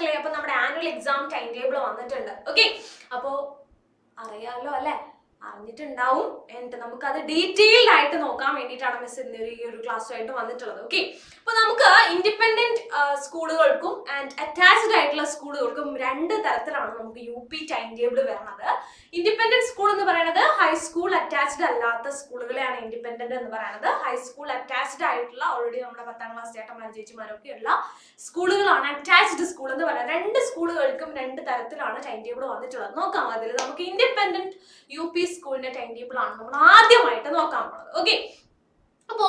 മക്കളെ അപ്പൊ നമ്മുടെ ആനുവൽ എക്സാം ടൈം ടേബിൾ വന്നിട്ടുണ്ട്. ഓക്കെ അപ്പോ അറിയാലോ അല്ലെ? അറിഞ്ഞിട്ടുണ്ടാവും. എന്നിട്ട് നമുക്ക് അത് ഡീറ്റെയിൽഡ് ആയിട്ട് നോക്കാൻ വേണ്ടിയിട്ടാണ് മിസ് ഇന്ന് ഈ ഒരു ക്ലാസ്സുമായിട്ട് വന്നിട്ടുള്ളത്. ഓക്കെ അപ്പൊ നമുക്ക് ഇൻഡിപെൻഡന്റ് സ്കൂളുകൾക്കും ആൻഡ് അറ്റാച്ച്ഡ് ആയിട്ടുള്ള സ്കൂളുകൾക്കും രണ്ട് തരത്തിലാണ് നമുക്ക് യു പി ടൈം ടേബിൾ വരുന്നത്. ഇൻഡിപെൻഡന്റ് സ്കൂൾ എന്ന് പറയുന്നത് ഹൈസ്കൂൾ അറ്റാച്ച്ഡ് അല്ലാത്ത സ്കൂളുകളെയാണ് ഇൻഡിപെൻഡന്റ് എന്ന് പറയുന്നത്. ഹൈസ്കൂൾ അറ്റാച്ച്ഡ് ആയിട്ടുള്ള ഓൾറെഡി നമ്മുടെ പത്താം ക്ലാസ് ചേട്ടന്മാരും ചേച്ചിമാരൊക്കെ ഉള്ള സ്കൂളുകളാണ് അറ്റാച്ച്ഡ് സ്കൂൾ എന്ന് പറയുന്നത്. രണ്ട് സ്കൂളുകൾക്കും രണ്ട് തരത്തിലാണ് ടൈം ടേബിൾ വന്നിട്ടുള്ളത്. നോക്കാം അതിൽ നമുക്ക് ഇൻഡിപെൻഡന്റ് യു പി സ്കൂളിന്റെ ടൈം ടേബിൾ ആണ്. നമ്മൾ ആദ്യമായിട്ട് നോക്കാൻ പോകുന്നത് ഓക്കെ അപ്പോ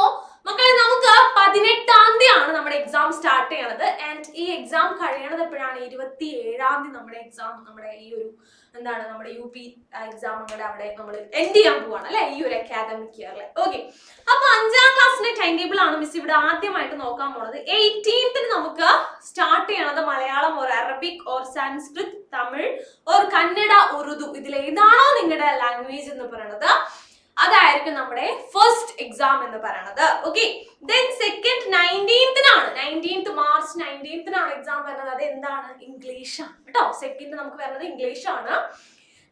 പതിനെട്ടാം തീയതിയാണ് നമ്മുടെ എക്സാം സ്റ്റാർട്ട് ചെയ്യണത്. ആൻഡ് ഈ എക്സാം കഴിയണത് എപ്പോഴാണ്? ഇരുപത്തി ഏഴാം തീയതി നമ്മുടെ എക്സാം നമ്മുടെ ഈ ഒരു എന്താണ് നമ്മുടെ യു പി എക്സാം നമ്മുടെ അവിടെ നമ്മൾ എൻഡ് ചെയ്യാൻ പോവാണ് അല്ലെ? ഈ ഒരു അക്കാദമിക് ഇയറിൽ ഓക്കെ അപ്പൊ അഞ്ചാം ക്ലാസ്സിന്റെ ടൈം ടേബിൾ ആണ് മിസ് ഇവിടെ ആദ്യമായിട്ട് നോക്കാൻ പോണത്. എയ്റ്റീൻത്തിന് നമുക്ക് സ്റ്റാർട്ട് ചെയ്യണത് Malayalam or Arabic or Sanskrit Tamil or Kannada Urdu ഇതിൽ ഏതാണോ നിങ്ങളുടെ ലാംഗ്വേജ് എന്ന് പറയുന്നത് അതായിരിക്കും നമ്മുടെ ഫസ്റ്റ് എക്സാം എന്ന് പറയുന്നത് ഓക്കെ ദെൻ സെക്കൻഡ് നയന്റീൻത്തിനാണ് നയന്റീൻത്ത് മാർച്ച് നയന്റീൻത്തിനാണ് എക്സാം വരുന്നത്. അത് എന്താണ്? ഇംഗ്ലീഷ് ആണ്. കേട്ടോ? സെക്കൻഡ് നമുക്ക് വരുന്നത് ഇംഗ്ലീഷ് ആണ്.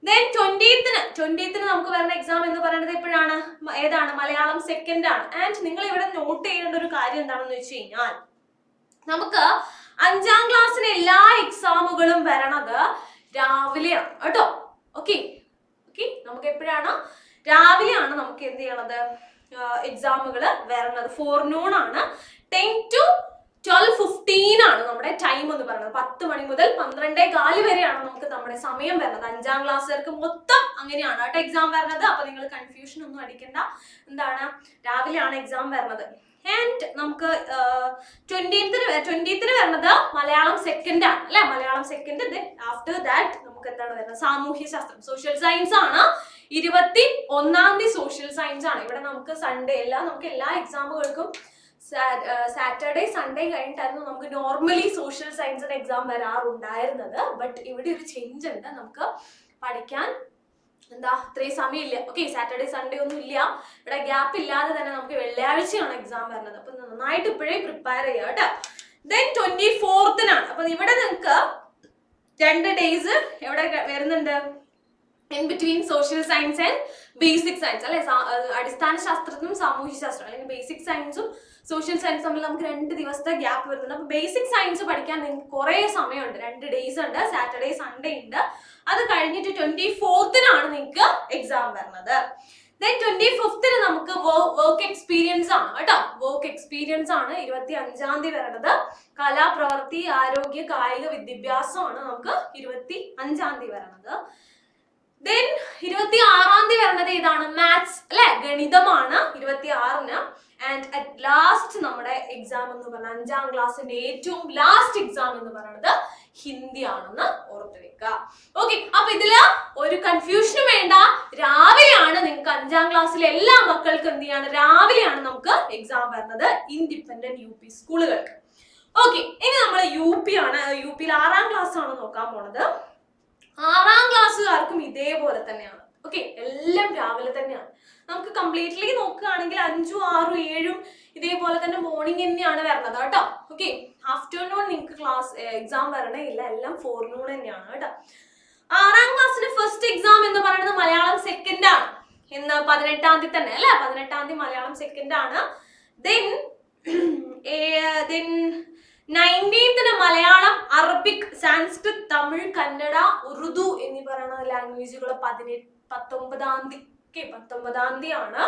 ദെൻ ട്വന്റീത്തിന് ട്വന്റീത്തിന് നമുക്ക് വരുന്ന എക്സാം എന്ന് പറയുന്നത് എപ്പോഴാണ്? ഏതാണ്? മലയാളം സെക്കൻഡ് ആണ്. ആൻഡ് നിങ്ങൾ ഇവിടെ നോട്ട് ചെയ്യേണ്ട ഒരു കാര്യം എന്താണെന്ന് വെച്ച് കഴിഞ്ഞാൽ നമുക്ക് അഞ്ചാം ക്ലാസ്സിന് എല്ലാ എക്സാമുകളും വരണത് രാവിലെയാണ്. കേട്ടോ? ഓക്കെ ഓക്കെ നമുക്ക് എപ്പോഴാണ്? രാവിലെയാണ് നമുക്ക് എന്ത് ചെയ്യണത്? എക്സാമുകൾ വരണത്. ഫോർനൂൺ ആണ്. ടെൻ ടു ട്വൽവ് ഫിഫ്റ്റീൻ ആണ് നമ്മുടെ ടൈം എന്ന് പറയുന്നത്. പത്ത് മണി മുതൽ പന്ത്രണ്ടേ കാൽ വരെയാണ് നമുക്ക് നമ്മുടെ സമയം വരുന്നത്. അഞ്ചാം ക്ലാസ്സുകാർക്ക് മൊത്തം അങ്ങനെയാണ് കേട്ടോ എക്സാം വരുന്നത് അപ്പൊ നിങ്ങൾ കൺഫ്യൂഷൻ ഒന്നും അടിക്കണ്ട. എന്താണ്? രാവിലെയാണ് എക്സാം വരുന്നത് ആൻഡ് നമുക്ക് ട്വന്റീത്തിന് ട്വന്റീത്തിന് വരുന്നത് മലയാളം സെക്കൻഡ് ആണ് അല്ലെ? മലയാളം സെക്കൻഡ് ആഫ്റ്റർ ദാറ്റ് നമുക്ക് എന്താണ് വരുന്നത് സാമൂഹ്യ ശാസ്ത്രം സോഷ്യൽ സയൻസ് ആണ്. ഇരുപത്തി ഒന്നാം തീയതി സോഷ്യൽ സയൻസ് ആണ്. ഇവിടെ നമുക്ക് സൺഡേ എല്ലാം നമുക്ക് എല്ലാ എക്സാമുകൾക്കും സാറ്റർഡേ സൺഡേ കഴിഞ്ഞിട്ടായിരുന്നു നമുക്ക് നോർമലി സോഷ്യൽ സയൻസിന് എക്സാം വരാറുണ്ടായിരുന്നത്. ബട്ട് ഇവിടെ ഒരു ചേഞ്ച് ഉണ്ട്. നമുക്ക് പഠിക്കാൻ എന്താ ഇത്രയും സമയമില്ല. ഓക്കെ സാറ്റർഡേ സൺഡേ ഒന്നും ഇല്ല. ഇവിടെ ഗ്യാപ്പ് ഇല്ലാതെ തന്നെ നമുക്ക് വെള്ളിയാഴ്ചയാണ് എക്സാം വരുന്നത്. അപ്പൊ നന്നായിട്ട് ഇപ്പോഴേ പ്രിപ്പയർ ചെയ്യുക കേട്ടോ. ദെൻ ട്വന്റി ഫോർത്തിനാണ് അപ്പൊ ഇവിടെ നിങ്ങൾക്ക് രണ്ട് ഡേയ്സ് എവിടെ വരുന്നുണ്ട്? In between social science and basic science അല്ലെ? അടിസ്ഥാന ശാസ്ത്രത്തിനും സാമൂഹ്യ ശാസ്ത്രം അല്ലെങ്കിൽ ബേസിക് സയൻസും സോഷ്യൽ സയൻസ് തമ്മിൽ നമുക്ക് രണ്ട് ദിവസത്തെ ഗ്യാപ്പ് വരുന്നുണ്ട്. അപ്പൊ ബേസിക് സയൻസ് പഠിക്കാൻ നിങ്ങൾക്ക് കുറേ സമയമുണ്ട്. രണ്ട് ഡേയ്സ് ഉണ്ട് സാറ്റർഡേ സൺഡേ ഉണ്ട്. അത് കഴിഞ്ഞിട്ട് ട്വന്റി ഫോർത്തിനാണ് നിങ്ങൾക്ക് എക്സാം വരുന്നത്. ദെൻ ട്വന്റി ഫിഫ്തിന് നമുക്ക് വർക്ക് എക്സ്പീരിയൻസ് ആണ് കേട്ടോ. വർക്ക് എക്സ്പീരിയൻസ് ആണ് ഇരുപത്തി അഞ്ചാം തീയതി വരുന്നത് കലാപ്രവർത്തി ആരോഗ്യ കായിക വിദ്യാഭ്യാസമാണ് നമുക്ക് ഇരുപത്തി അഞ്ചാം തീയതി വരുന്നത് ദെൻ ഇരുപത്തി ആറാം തീയതി വരുന്നത് ഏതാണ്? മാത്സ് അല്ലെ? ഗണിതമാണ് ഇരുപത്തി ആറിന് ആൻഡ് അറ്റ് ലാസ്റ്റ് നമ്മുടെ എക്സാം എന്ന് പറഞ്ഞ അഞ്ചാം ക്ലാസ്സിന്റെ ഏറ്റവും ലാസ്റ്റ് എക്സാം എന്ന് പറയുന്നത് ഹിന്ദി ആണെന്ന് ഓർത്തു വെക്കുക. ഓക്കെ അപ്പൊ ഇതിൽ ഒരു കൺഫ്യൂഷനും വേണ്ട. രാവിലെയാണ് നിങ്ങൾക്ക് അഞ്ചാം ക്ലാസ്സിലെ എല്ലാ മക്കൾക്കും എന്ത് ചെയ്യാണ്? രാവിലെയാണ് നമുക്ക് എക്സാം വരുന്നത് ഇൻഡിപെൻഡന്റ് യു പി സ്കൂളുകൾക്ക് ഓക്കെ ഇനി നമ്മൾ യു പി ആണ്. യു പിയിൽ ആറാം ക്ലാസ് ആണ് നോക്കാൻ പോണത്? ആറാം ക്ലാസ്സുകാർക്കും ഇതേപോലെ തന്നെയാണ്. ഓക്കെ എല്ലാം രാവിലെ തന്നെയാണ്. നമുക്ക് കംപ്ലീറ്റ്ലി നോക്കുകയാണെങ്കിൽ അഞ്ചും ആറും ഏഴും ഇതേപോലെ തന്നെ മോർണിംഗ് തന്നെയാണ് വരുന്നത് കേട്ടോ. ഓക്കെ ആഫ്റ്റർനൂൺ നിങ്ങൾക്ക് ക്ലാസ് എക്സാം വരണേ ഇല്ല. എല്ലാം ഫോർനൂൺ തന്നെയാണ് കേട്ടോ. ആറാം ക്ലാസ്സിന്റെ ഫസ്റ്റ് എക്സാം എന്ന് പറയുന്നത് മലയാളം സെക്കൻഡ് ആണ്. എന്ന് പതിനെട്ടാം തീയതി തന്നെ അല്ലെ? പതിനെട്ടാം തീയതി മലയാളം സെക്കൻഡ് ആണ്. ദെൻ ദെൻ നയന്റീൻത്തിന് മലയാളം അറബിക് സാൻസ്ക്രിത് തമിഴ് കന്നഡ ഉറുദു എന്നീ പറയുന്ന ലാംഗ്വേജുകൾ പതിനെട്ട് പത്തൊമ്പതാം തീയതി പത്തൊമ്പതാം തീയതി ആണ്.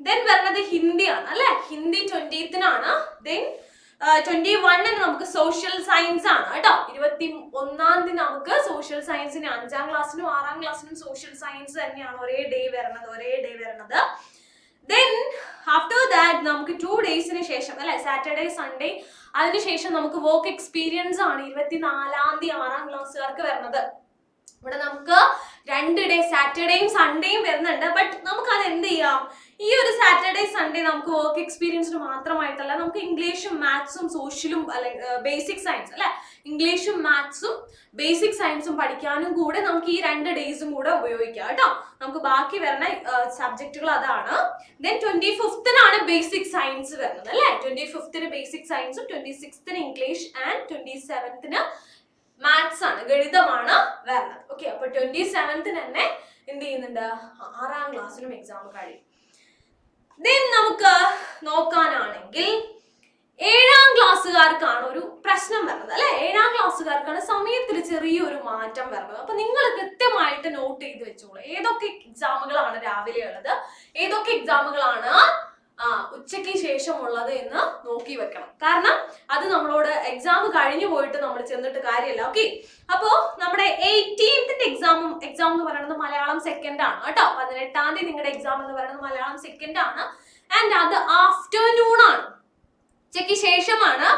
ദെൻ വരുന്നത് ഹിന്ദിയാണ് അല്ലെ? ഹിന്ദി ട്വന്റീത്തിനാണ് ദെൻ ട്വന്റി വണ്ണിന് നമുക്ക് സോഷ്യൽ സയൻസ് ആണ് കേട്ടോ. ഇരുപത്തി ഒന്നാം തീയതി നമുക്ക് സോഷ്യൽ സയൻസിന് അഞ്ചാം ക്ലാസ്സിനും ആറാം ക്ലാസ്സിനും സോഷ്യൽ സയൻസ് തന്നെയാണ് ഒരേ ഡേ വരണത് ഒരേ ഡേ വരണത് ദെൻ ആഫ്റ്റർ ദാറ്റ് നമുക്ക് ടു ഡേയ്സിന് ശേഷം അല്ലെ? സാറ്റർഡേ സൺഡേ അതിനുശേഷം നമുക്ക് വർക്ക് എക്സ്പീരിയൻസ് ആണ് ഇരുപത്തിനാലാം തീയതി ആറാം ക്ലാസ്സുകാർക്ക് വരുന്നത്. ഇവിടെ നമുക്ക് രണ്ട് ഡേ സാറ്റർഡേയും സൺഡേയും വരുന്നുണ്ട്. ബട്ട് നമുക്ക് അത് എന്ത് ചെയ്യാം? ഈ ഒരു സാറ്റർഡേ സൺഡേ നമുക്ക് വർക്ക് എക്സ്പീരിയൻസിന് മാത്രമായിട്ടല്ല നമുക്ക് ഇംഗ്ലീഷും മാത്സും സോഷ്യലും അല്ലെങ്കിൽ ബേസിക് സയൻസ് അല്ലെ? ഇംഗ്ലീഷും മാത്സും ബേസിക് സയൻസും പഠിക്കാനും കൂടെ നമുക്ക് ഈ രണ്ട് ഡേയ്സും കൂടെ ഉപയോഗിക്കാം കേട്ടോ. നമുക്ക് ബാക്കി വരുന്ന സബ്ജക്റ്റുകൾ അതാണ്. ദെൻ ട്വന്റി ഫിഫ്തിനാണ് ബേസിക് സയൻസ് വരുന്നത് അല്ലെ? ട്വന്റി ഫിഫ്തിന് ബേസിക് സയൻസും ട്വന്റി സിക്സ്തിന് ഇംഗ്ലീഷ് ആൻഡ് ട്വന്റി സെവൻത്തിന് മാത്സ് ആണ് ഗണിതമാണ് വരുന്നത്. ഓക്കെ അപ്പൊ ട്വന്റി സെവൻത്തിന് തന്നെ എന്ത് ചെയ്യുന്നുണ്ട്? ആറാം ക്ലാസ്സിലും എക്സാം കഴിയും ദെൻ നമുക്ക് നോക്കാനാണെങ്കിൽ ഏഴാം ക്ലാസ്സുകാർക്കാണ് ഒരു പ്രശ്നം വരുന്നത് അല്ലെ? ഏഴാം ക്ലാസ്സുകാർക്കാണ് സമയത്തിൽ ചെറിയൊരു മാറ്റം വരുന്നത്. അപ്പൊ നിങ്ങൾ കൃത്യമായിട്ട് നോട്ട് ചെയ്ത് വെച്ചോളൂ. ഏതൊക്കെ എക്സാമുകളാണ് രാവിലെ ഉള്ളത്? ഏതൊക്കെ എക്സാമുകളാണ് ഉച്ചയ്ക്ക് ശേഷം ഉള്ളത് എന്ന് നോക്കി വെക്കണം. കാരണം അത് നമ്മളോട് എക്സാം കഴിഞ്ഞു പോയിട്ട് നമ്മൾ ചെന്നിട്ട് കാര്യമില്ല ഓക്കെ അപ്പോ നമ്മുടെ എയ്റ്റീൻത്തിന്റെ എക്സാമും എക്സാം എന്ന് പറയുന്നത് മലയാളം സെക്കൻഡ് ആണ് കേട്ടോ. പതിനെട്ടാം തീയതി നിങ്ങളുടെ എക്സാം എന്ന് പറയുന്നത് മലയാളം സെക്കൻഡ് ആണ്. ആൻഡ് അത് ആഫ്റ്റർനൂൺ ആണ്. ഉച്ചയ്ക്ക് ശേഷമാണ്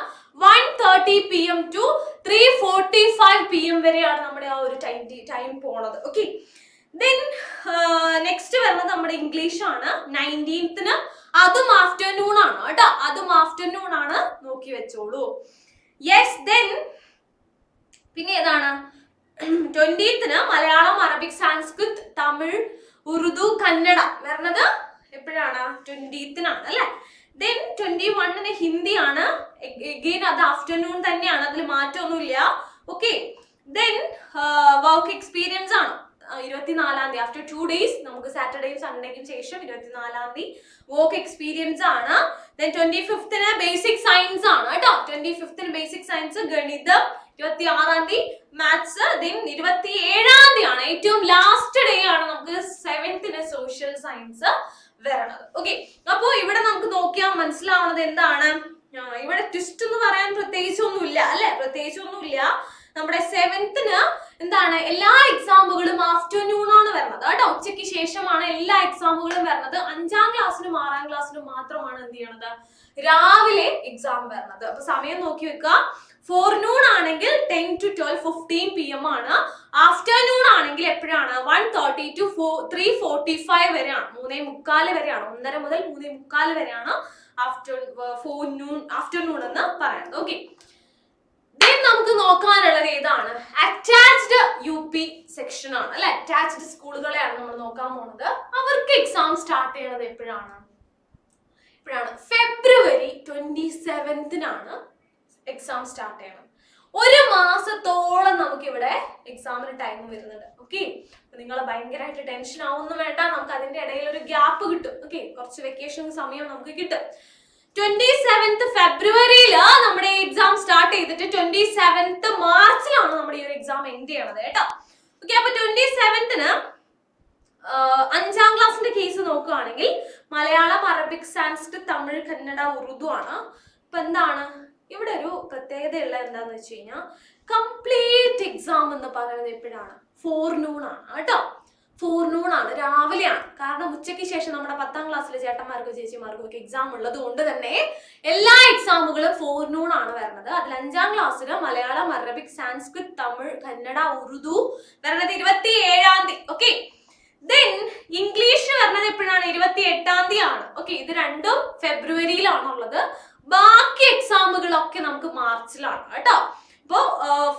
one thirty P M two three forty five P M വരെയാണ് നമ്മുടെ ആ ഒരു ടൈം ടൈം പോണത് ഓക്കെ ദെൻ നെക്സ്റ്റ് വരുന്നത് നമ്മുടെ ഇംഗ്ലീഷ് ആണ്. നയന്റീൻത്തിന് അതും ആഫ്റ്റർനൂൺ ആണ് കേട്ടോ. അതും ആഫ്റ്റർനൂൺ ആണ്. നോക്കി വെച്ചോളൂ. യെസ് ദെൻ പിന്നെ ഏതാണ്? ട്വന്റീത്തിന് മലയാളം അറബിക് സാൻസ്കൃത് തമിഴ് ഉറുദു കന്നഡ വരുന്നത് എപ്പോഴാണ്? ട്വന്റീത്തിനാണ് അല്ലെ? ദെൻ ട്വന്റി വണ്ണിന് ഹിന്ദി ആണ്. എഗെയിൻ അത് ആഫ്റ്റർനൂൺ തന്നെയാണ്. അതിൽ മാറ്റമൊന്നുമില്ല. ഓക്കെ ദെൻ വർക്ക് എക്സ്പീരിയൻസ് ആണ്. ഇരുപത്തിനാലാം തീയതി. ആഫ്റ്റർ ടു ഡേയ്സ് നമുക്ക് സാറ്റർഡേയും സൺഡേക്കും ശേഷം ഇരുപത്തിനാലാം തീയതി വോക്ക് എക്സ്പീരിയൻസ് ആണ്. ദെൻ ട്വന്റി ഫിഫ്ത്തിന് ബേസിക് സയൻസ് ആണ് കേട്ടോ. ട്വന്റി ഫിഫ്ത്തിന് ബേസിക് സയൻസ് ഗണിതം ഇരുപത്തി ആറാം തീയതി മാത്സ് ദെൻ ഇരുപത്തി ഏഴാം തീയതി ആണ്. ഏറ്റവും ലാസ്റ്റ് ഡേ ആണ് നമുക്ക് സെവൻത്തിന് സോഷ്യൽ സയൻസ് വരണത്. ഓക്കെ അപ്പോ ഇവിടെ നമുക്ക് നോക്കിയാൽ മനസ്സിലാവുന്നത് എന്താണ്? ഇവിടെ ട്വിസ്റ്റ് എന്ന് പറയാൻ പ്രത്യേകിച്ചൊന്നുമില്ല അല്ലെ? പ്രത്യേകിച്ചൊന്നുമില്ല. നമ്മുടെ സെവൻത്തിന് എന്താണ്? എല്ലാ എക്സാമുകളും ആഫ്റ്റർനൂൺ ആണ് വരുന്നത് കേട്ടോ. ഉച്ചയ്ക്ക് ശേഷമാണ് എല്ലാ എക്സാമുകളും വരുന്നത്. അഞ്ചാം ക്ലാസ്സിനും ആറാം ക്ലാസ്സിനും മാത്രമാണ് എന്ത് ചെയ്യണത്? രാവിലെ എക്സാം വരുന്നത്. അപ്പൊ സമയം നോക്കി വെക്കുക. ഫോർനൂൺ ആണെങ്കിൽ ten to twelve fifteen P M ആണ്. ആഫ്റ്റർനൂൺ ആണെങ്കിൽ എപ്പോഴാണ്? One thirty to four three forty five വരെയാണ്. മൂന്നേ മുക്കാൽ വരെയാണ്. ഒന്നര മുതൽ മൂന്നേ മുക്കാൽ വരെയാണ് ആഫ്റ്റർ ഫോർനൂൺ ആഫ്റ്റർനൂൺ എന്ന് പറയുന്നത്. ഓക്കെ നമുക്ക് നോക്കാനുള്ളത് ഏതാണ്? അറ്റാച്ച്ഡ് യു പി സെക്ഷൻ ആണ് അല്ലെ? അറ്റാച്ച്ഡ് സ്കൂളുകളെയാണ് നമ്മൾ നോക്കാൻ പോകുന്നത് അവർക്ക് എക്സാം സ്റ്റാർട്ട് ചെയ്യണത് എപ്പോഴാണ്? എപ്പോഴാണ്? ഫെബ്രുവരി ട്വന്റി സെവൻത്തിനാണ് എക്സാം സ്റ്റാർട്ട് ചെയ്യണം ഒരു മാസത്തോളം നമുക്ക് ഇവിടെ എക്സാമിന് ടൈം വരുന്നുണ്ട് ഓക്കെ നിങ്ങൾ ഭയങ്കരമായിട്ട് ടെൻഷൻ ആവുന്നു വേണ്ട. നമുക്ക് അതിന്റെ ഇടയിൽ ഒരു ഗ്യാപ്പ് കിട്ടും. ഓക്കെ കുറച്ച് വെക്കേഷൻ സമയം നമുക്ക് കിട്ടും. ട്വന്റി സെവൻത്ത് ഫെബ്രുവരിയിൽ നമ്മുടെ എക്സാം സ്റ്റാർട്ട് ചെയ്തിട്ട് ട്വന്റി സെവൻത്ത് മാർച്ചിലാണ് നമ്മുടെ ഈ ഒരു എക്സാം എൻഡ് ചെയ്യണത് കേട്ടോ. ഓക്കെ അപ്പൊ ട്വന്റി സെവൻത്തിന് അഞ്ചാം ക്ലാസ്സിന്റെ കേസ് നോക്കുകയാണെങ്കിൽ മലയാളം അറബിക് സാൻസ്ക്രിറ്റ് തമിഴ് കന്നഡ ഉറുദു ആണ്. ഇപ്പൊ എന്താണ്? ഇവിടെ ഒരു പ്രത്യേകതയുള്ള എന്താന്ന് വെച്ച് കഴിഞ്ഞാൽ കംപ്ലീറ്റ് എക്സാം എന്ന് പറയുന്നത് എപ്പോഴാണ്? ഫോർ നൂൺ ആണ് കേട്ടോ. ഫോർനൂൺ ആണ് രാവിലെയാണ്. കാരണം ഉച്ചയ്ക്ക് ശേഷം നമ്മുടെ പത്താം ക്ലാസ്സിലെ ചേട്ടന്മാർക്കും ചേച്ചിമാർക്കും ഒക്കെ എക്സാം ഉള്ളത് കൊണ്ട് തന്നെ എല്ലാ എക്സാമുകളും ഫോർനൂൺ ആണ് വരുന്നത്. അതിൽ അഞ്ചാം ക്ലാസ്സിൽ മലയാളം അറബിക് സാൻസ്ക്രിത് തമിഴ് കന്നഡ ഉറുദു വരുന്നത് ഇരുപത്തി ഏഴാം തീയതി ഓക്കെ ദെൻ ഇംഗ്ലീഷ് വരുന്നത് എപ്പോഴാണ്? ഇരുപത്തി എട്ടാം തീയതി ആണ് ഓക്കെ ഇത് രണ്ടും ഫെബ്രുവരിയിലാണുള്ളത്. ബാക്കി എക്സാമുകളൊക്കെ നമുക്ക് മാർച്ചിലാണ് കേട്ടോ? അപ്പോ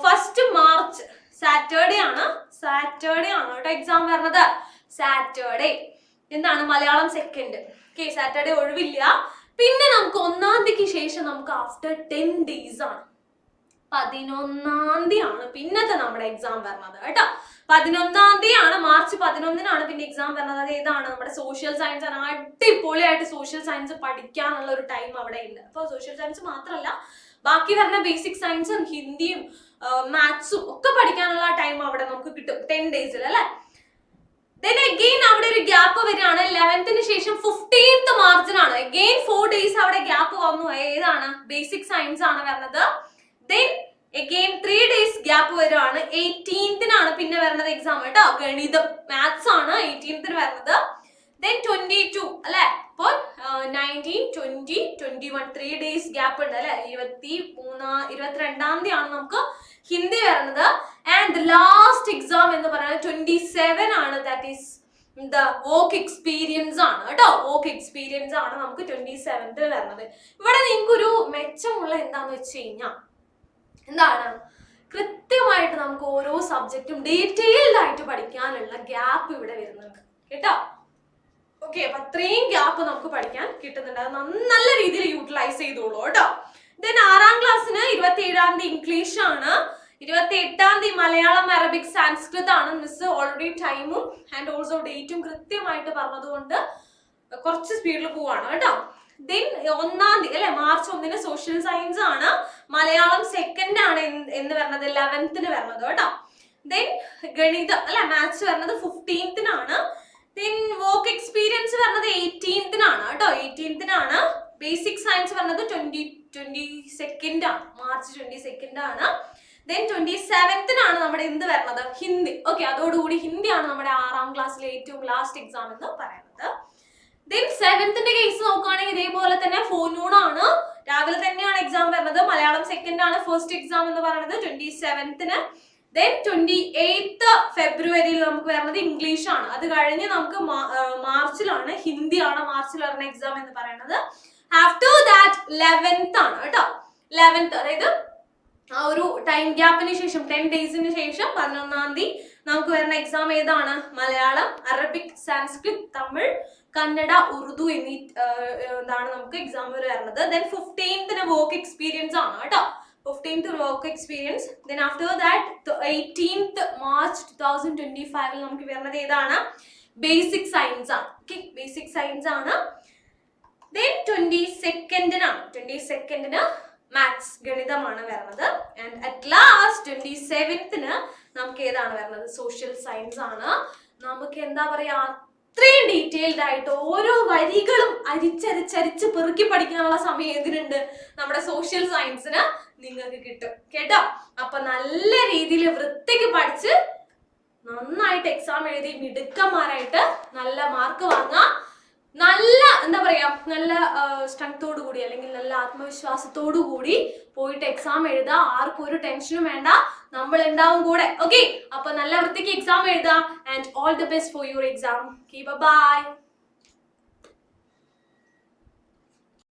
ഫസ്റ്റ് മാർച്ച് സാറ്റർഡേ ആണ്. സാറ്റർഡേ ആണ് കേട്ടോ എക്സാം വരുന്നത്. സാറ്റർഡേ എന്താണ്? മലയാളം സെക്കൻഡ് ഓക്കെ സാറ്റർഡേ ഒഴിവില്ല. പിന്നെ നമുക്ക് ഒന്നാം തീയതിക്ക് ശേഷം നമുക്ക് ആഫ്റ്റർ ടെൻ ഡേയ്സ് ആണ്. പതിനൊന്നാം തീയതി ആണ് പിന്നത്തെ നമ്മുടെ എക്സാം വരുന്നത് കേട്ടോ. പതിനൊന്നാം തീയതി ആണ് മാർച്ച് പതിനൊന്നിനാണ് പിന്നെ എക്സാം വരുന്നത്. അത് ഏതാണ്? നമ്മുടെ സോഷ്യൽ സയൻസ് ആണ്. അടിപൊളിയായിട്ട് സോഷ്യൽ സയൻസ് പഠിക്കാനുള്ള ഒരു ടൈം അവിടെ ഉണ്ട്. അപ്പോൾ സോഷ്യൽ സയൻസ് മാത്രമല്ല ബാക്കി വരുന്ന ബേസിക് സയൻസും ഹിന്ദിയും മാത്സും ഒക്കെ പഠിക്കാനുള്ള ടൈം അവിടെ നമുക്ക് കിട്ടും. ടെൻ ഡേയ്സിൽ അല്ലെ? ദെൻ അവിടെ ഒരു ഗ്യാപ്പ് വരികയാണ്. ലെവൻത്തിന് ശേഷം ഫിഫ്റ്റീൻത്ത് മാർച്ചിനാണ് അഗെയിൻ ഫോർ ഡേയ്സ് അവിടെ ഗ്യാപ്പ് വന്നു. ഏതാണ്? ബേസിക് സയൻസ് ആണ് വരുന്നത്. Then again three days gap വരുവാണ് എയ്റ്റീൻത്തിനാണ് പിന്നെ വരുന്നത് എക്സാം കേട്ടോ? ഗണിതം. മാത്സ് ആണ് എയ്റ്റീൻത്തിന് വരുന്നത്. ദെൻ ട്വന്റി ടു അല്ലെ? അപ്പോൾ nineteen twenty twenty one three days gap ഉണ്ട് അല്ലെ? ഇരുപത്തി മൂന്നാം ഇരുപത്തിരണ്ടാം തീയതി ആണ് നമുക്ക് ഹിന്ദി വരുന്നത്. ആൻഡ് ലാസ്റ്റ് എക്സാം എന്ന് പറയുന്നത് ട്വന്റി സെവൻ ആണ്. That is the work experience ആണ്. കേട്ടോ? വോക്ക് എക്സ്പീരിയൻസ് ആണ് നമുക്ക് ട്വന്റി സെവൻത്തിൽ വരുന്നത്. ഇവിടെ നിങ്ങൾക്കൊരു മെച്ചമുള്ള എന്താന്ന് വെച്ച് കഴിഞ്ഞാൽ എന്താണ്? കൃത്യമായിട്ട് നമുക്ക് ഓരോ സബ്ജക്റ്റും ഡീറ്റെയിൽഡ് ആയിട്ട് പഠിക്കാനുള്ള ഗ്യാപ്പ് ഇവിടെ വരുന്നുണ്ട്. കേട്ടോ? ഓക്കെ അപ്പൊ അത്രയും ഗ്യാപ്പ് നമുക്ക് പഠിക്കാൻ കിട്ടുന്നുണ്ട്. അത് നല്ല രീതിയിൽ യൂട്ടിലൈസ് ചെയ്തോളൂ കേട്ടോ. ദെൻ ആറാം ക്ലാസ്സിന് ഇരുപത്തി ഏഴാം തീയതി ഇംഗ്ലീഷ് ആണ്. ഇരുപത്തി എട്ടാം തീയതി മലയാളം അറബിക് സാൻസ്കൃത് ആണ്. മിസ് ഓൾറെഡി ടൈമും ആൻഡ് ഓൾസോ ഡേറ്റും കൃത്യമായിട്ട് പറഞ്ഞതുകൊണ്ട് കുറച്ച് സ്പീഡിൽ പോവാണ് കേട്ടോ. ദെൻ ഒന്നാം തീയതി അല്ലെ മാർച്ച് ഒന്നിന് സോഷ്യൽ സയൻസ് ആണ്. മലയാളം സെക്കൻഡ് ആണ് എന്ന് പറഞ്ഞത് ലെവൻത്തിന് വരണത് കേട്ടോ. ദെൻ ഗണിതം അല്ലെ മാത്സ് വരണത് ഫിഫ്റ്റീൻത്തിനാണ് ദെൻ വർക്ക് എക്സ്പീരിയൻസ് വരുന്നത് എയ്റ്റീൻത്തിനാണ് കേട്ടോ എയ്റ്റീൻത്തിനാണ് ബേസിക് സയൻസ് പറഞ്ഞത് ട്വന്റി ട്വന്റി സെക്കൻഡ് ആണ്. മാർച്ച് ട്വന്റി സെക്കൻഡ് ആണ്. ദെൻ ട്വന്റി സെവൻത്തിനാണ് നമ്മുടെ എന്ത് വരുന്നത് ഹിന്ദി. ഓക്കെ അതോടുകൂടി ഹിന്ദിയാണ് നമ്മുടെ ആറാം ക്ലാസ്സിലെ ഏറ്റവും ലാസ്റ്റ് എക്സാം എന്ന് പറയുന്നത്. ദെൻ സെവൻത്തിന്റെ കേസ് നോക്കുകയാണെങ്കിൽ ഇതേപോലെ തന്നെ ഫോനൂണാണ് രാവിലെ തന്നെയാണ് എക്സാം വരുന്നത് മലയാളം സെക്കൻഡ് ആണ് ഫസ്റ്റ് എക്സാം എന്ന് പറയുന്നത്. ട്വന്റി സെവൻത്തിന് ദെൻ ട്വന്റി എയ്ത്ത് ഫെബ്രുവരിയിൽ നമുക്ക് വരുന്നത് ഇംഗ്ലീഷ് ആണ്. അത് കഴിഞ്ഞ് നമുക്ക് മാർച്ചിലാണ് ഹിന്ദിയാണ് മാർച്ചിൽ വരുന്ന എക്സാം എന്ന് പറയുന്നത്. ആഫ്റ്റർ ദാറ്റ് ലെവൻത്ത് ആണ് കേട്ടോ. ലെവൻത്ത് അതായത് ആ ഒരു ടൈം ഗ്യാപ്പിന് ശേഷം ടെൻ ഡേയ്സിന് ശേഷം പതിനൊന്നാം തീയതി നമുക്ക് വരുന്ന എക്സാം ഏതാണ്? മലയാളം അറബിക് സാൻസ്ക്രിത് തമിഴ് കന്നഡ ഉറുദു എന്നീ എന്താണ് നമുക്ക് എക്സാം വരുന്നത്. ദെൻ ഫിഫ്റ്റീൻത്തിന് വർക്ക് എക്സ്പീരിയൻസ് ആണ് കേട്ടോ. Fifteenth work experience then after that eighteenth March two thousand twenty ഫൈവിൽ നമുക്ക് വരുന്നത് ഏതാണ്? ബേസിക് സയൻസ് ആണ്. ഓക്കെ ബേസിക് സയൻസ് ആണ്. ദെൻ ട്വന്റി സെക്കൻഡിനാണ് ട്വന്റി സെക്കൻഡിന് മാത്സ് ഗണിതമാണ് വരുന്നത്. ആൻഡ് അറ്റ് ലാസ്റ്റ് ട്വന്റി സെവൻത്തിന് നമുക്ക് ഏതാണ് വരുന്നത്? സോഷ്യൽ സയൻസ് ആണ്. നമുക്ക് എന്താ പറയാ? അത്രയും ഡീറ്റെയിൽഡ് ആയിട്ട് ഓരോ വരികളും അരിച്ചരിച്ചരിച്ച് പെറുക്കി പഠിക്കാനുള്ള സമയം എന്തിനുണ്ട്? നമ്മുടെ സോഷ്യൽ സയൻസിന് നിങ്ങൾക്ക് കിട്ടും. കേട്ടോ? അപ്പൊ നല്ല രീതിയിൽ വൃത്തിക്ക് പഠിച്ച് നന്നായിട്ട് എക്സാം എഴുതി മിടുക്കന്മാരായിട്ട് നല്ല മാർക്ക് വാങ്ങാം. നല്ല എന്താ പറയാ നല്ല സ്ട്രെങ്തോടു കൂടി അല്ലെങ്കിൽ നല്ല ആത്മവിശ്വാസത്തോടു കൂടി പോയിട്ട് എക്സാം എഴുതാം. ആർക്കും ഒരു ടെൻഷനും വേണ്ട. നമ്മൾ ഉണ്ടാവും കൂടെ. ഓക്കെ അപ്പൊ നല്ല വൃത്തിക്ക് എക്സാം എഴുതാം. And all the best for your exam keep bye